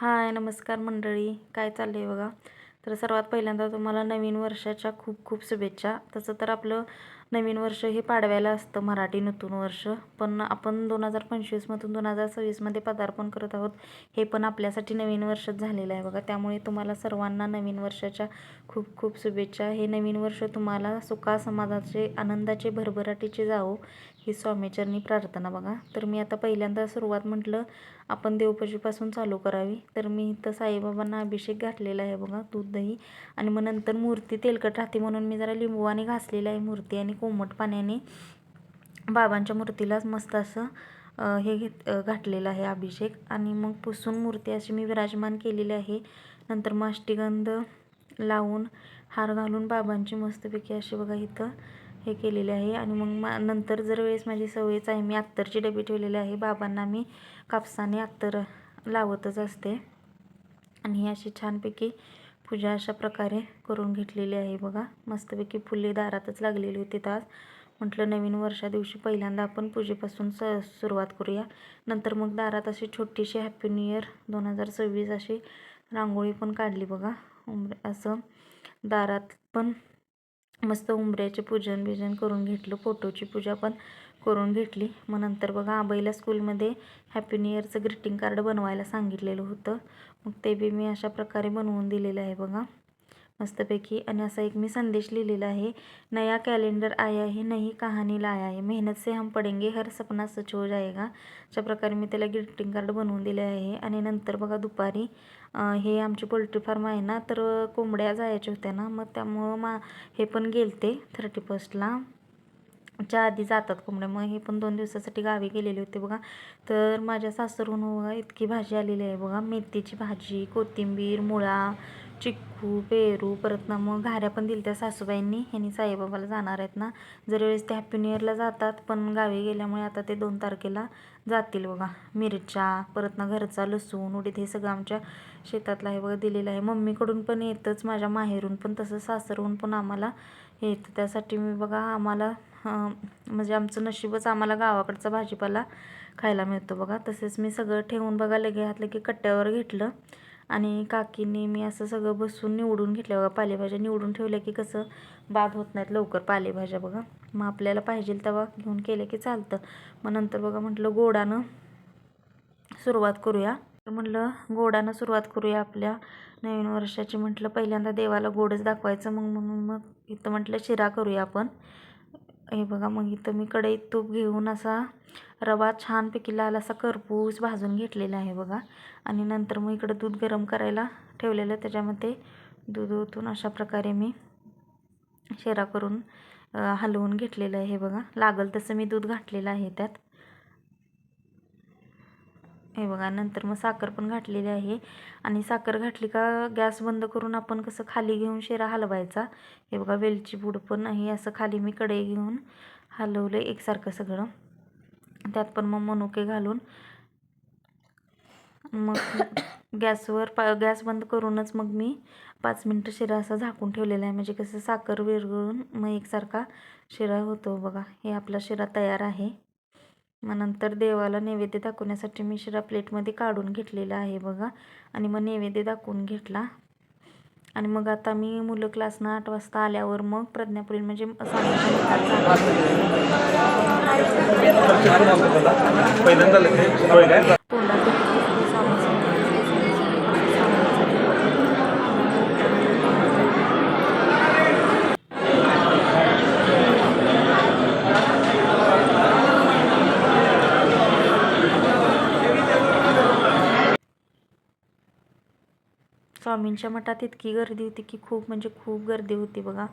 हाय नमस्कार मंडळी. काय चाललं आहे बघा? तर सर्वात पहिल्यांदा तुम्हाला नवीन वर्षाच्या खूप खूप शुभेच्छा. तसं तर आपलं नवीन वर्ष हे पाडव्याला असतं मराठी नूतन वर्ष. पण आपण दोन हजार पंचवीसमधून दोन हजार सव्वीसमध्ये पदार्पण करत आहोत हे पण आपल्यासाठी नवीन वर्षच झालेलं आहे बघा. त्यामुळे तुम्हाला सर्वांना नवीन वर्षाच्या खूप खूप शुभेच्छा. हे नवीन वर्ष तुम्हाला सुखा समाजाचे आनंदाचे भरभराटीचे जावो. ही स्वामीचरणी प्रार्थना बघा. तर मी आता पहिल्यांदा सुरुवात म्हटलं आपण देवपूजेपासून चालू करावी. तर मी इथं साईबाबांना अभिषेक घातलेला आहे बघा दूध दही आणि मग नंतर मूर्ती तेलकट राहते म्हणून मी जरा लिंबूवाने घासलेलं आहे मूर्ती आणि कोमट पाण्याने बाबांच्या मूर्तीलाच मस्त असं हे घेत घातलेलं आहे अभिषेक. आणि मग पुसून मूर्ती अशी मी विराजमान केलेली आहे. नंतर मग लावून हार घालून बाबांची मस्तपैकी अशी बघा इथं हे केलेले आहे. आणि मग मा नंतर जर वेळेस माझी सवयच आहे मी अत्तरची डबी ठेवलेली आहे. बाबांना मी कापसाने अत्तर लावतच असते. आणि ही अशी छानपैकी पूजा अशा प्रकारे करून घेतलेली आहे बघा. मस्तपैकी फुले दारातच लागलेली होती तास. म्हटलं नवीन वर्षा दिवशी पहिल्यांदा आपण पूजेपासून स सुरुवात करूया. नंतर मग दारात अशी छोटीशी हॅपी न्यू इयर दोन हजार सव्वीस अशी रांगोळी पण काढली बघा. असं दारात पण मस्त उंबऱ्याचे पूजन बिजन करून घेतलं फोटोची पूजा पण करून घेतली. मग नंतर बघा आबाईला स्कूलमध्ये हॅपी न्यू इयरचं ग्रीटिंग कार्ड बनवायला सांगितलेलं होतं. मग ते बी मी अशा प्रकारे बनवून दिलेलं आहे बघा. मस्तपैकी आणि असा एक मी संदेश लिहिलेला आहे. नया कॅलेंडर आया है नई कहाणी लाया आहे. मेहनत से हम पडेंगे हर सपना सच हो जाएगा. अशा प्रकारे मी त्याला ग्रीटिंग कार्ड बनवून दिले आहे. आणि नंतर बघा दुपारी हे आमची पोल्ट्री फार्म आहे ना तर कोंबड्या जायच्या होत्या ना मग त्यामुळं मा हे पण गेलते थर्टी फर्स्टला च्या आधी जातात कोंबड्या मग हे पण दोन दिवसासाठी गावी गेलेले होते बघा. तर माझ्या सासरून बघा इतकी भाजी आलेली आहे बघा. मेथीची भाजी कोथिंबीर मुळा चिक्कू पेरू परत ना मग घाऱ्या पण दिल्या त्या सासूबाईंनी. ह्यांनी साईबाबाला जाणार आहेत ना. जर वेळेस ते हॅपी न्यू इयरला जातात पण गावी गेल्यामुळे आता ते दोन तारखेला जातील बघा. मिरच्या परत ना घरचा लसूण उडीद हे सगळं आमच्या शेतातलं आहे बघा दिलेलं आहे. मम्मीकडून पण येतंच माझ्या माहेरून पण तसं सासरहून पण आम्हाला येतं. त्यासाठी मी बघा आम्हाला म्हणजे आमचं नशीबच आम्हाला गावाकडचा भाजीपाला खायला मिळतो बघा. तसेच मी सगळं ठेवून बघा लगे हात लगे कट्ट्यावर घेतलं. आणि काकीने मी असं सगळं बसून निवडून घेतलं. बघा पालेभाज्या निवडून ठेवल्या की कसं बाद होत नाहीत लवकर पालेभाज्या बघा. मग आपल्याला पाहिजे तेव्हा घेऊन केलं की चालतं. मग नंतर बघा म्हटलं गोडानं सुरुवात करूया. तर म्हटलं गोडानं सुरुवात करूया आपल्या नवीन वर्षाची. म्हटलं पहिल्यांदा देवाला गोडच दाखवायचं मग म्हणून मग इथं म्हटलं शिरा करूया आपण. हे बघा मग इथं मी कढईत तूप घेऊन असा रवा छानपैकी लाल असा करपूस भाजून घेतलेला आहे बघा. आणि नंतर मग इकडं दूध गरम करायला ठेवलेलं त्याच्यामध्ये दूध ओतून अशा प्रकारे मी शेरा करून हलवून घेतलेलं आहे बघा. लागल तसं मी दूध घातलेलं आहे त्यात. हे बघा नंतर मग साखर पण घातलेली आहे. आणि साखर घातली का गॅस बंद करून आपण कसं खाली घेऊन शेरा हलवायचा? हे बघा वेलची पूड पण आहे. असं खाली मी कढई घेऊन हलवलं एकसारखं सगळं. त्यात पण मग मनुके घालून मग गॅसवर पा गॅस बंद करूनच मग मी पाच मिनटं शिरा असा झाकून ठेवलेला आहे. म्हणजे कसं साखर विरघळून मग एकसारखा शिरा होतो बघा. हे आपला शिरा तयार आहे. मग नंतर देवाला नैवेद्य दाखवण्यासाठी मी शिरा प्लेटमध्ये काढून घेतलेला आहे बघा. आणि मग नैवेद्य दाखवून घेतला. आणि मग आता मी मुलं क्लासनं आठ वाजता आल्यावर मग प्रज्ञापुरी म्हणजे स्वामींच्या मठात इतकी गर्दी होती की खूप म्हणजे खूप गर्दी होती बघा.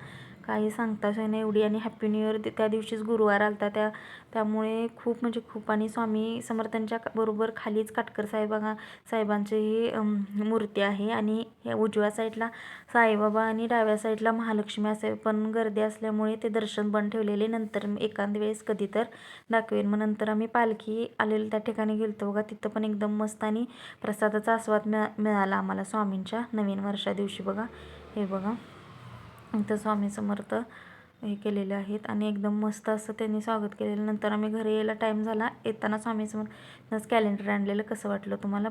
काही सांगताच नाही एवढी आणि हॅपी न्यू इयर त्या दिवशीच गुरुवार आलता त्या त्यामुळे खूप म्हणजे खूप आणि स्वामी समर्थांच्या बरोबर खालीच काटकर साहेबांना साहेबांची ही मूर्ती आहे आणि ह्या उजव्या साईडला साईबाबा आणि डाव्या साईडला महालक्ष्मी असे पण गर्दी असल्यामुळे ते दर्शन बंद ठेवलेले. नंतर एखाद वेळेस कधी तर दाखवेन. मग नंतर आम्ही पालखी आलेलं त्या ठिकाणी गेलतो बघा. तिथं पण एकदम मस्त आणि प्रसादाचा आस्वाद मिळा मिळाला आम्हाला स्वामींच्या नवीन वर्षा दिवशी बघा. हे बघा. इथं स्वामी समर्थ हे केलेले आहेत. आणि एकदम मस्त असं त्यांनी स्वागत केलेलं. नंतर आम्ही घरी यायला टाईम झाला. येताना स्वामी समर्थच कॅलेंडर आणलेलं. कसं वाटलं तुम्हाला?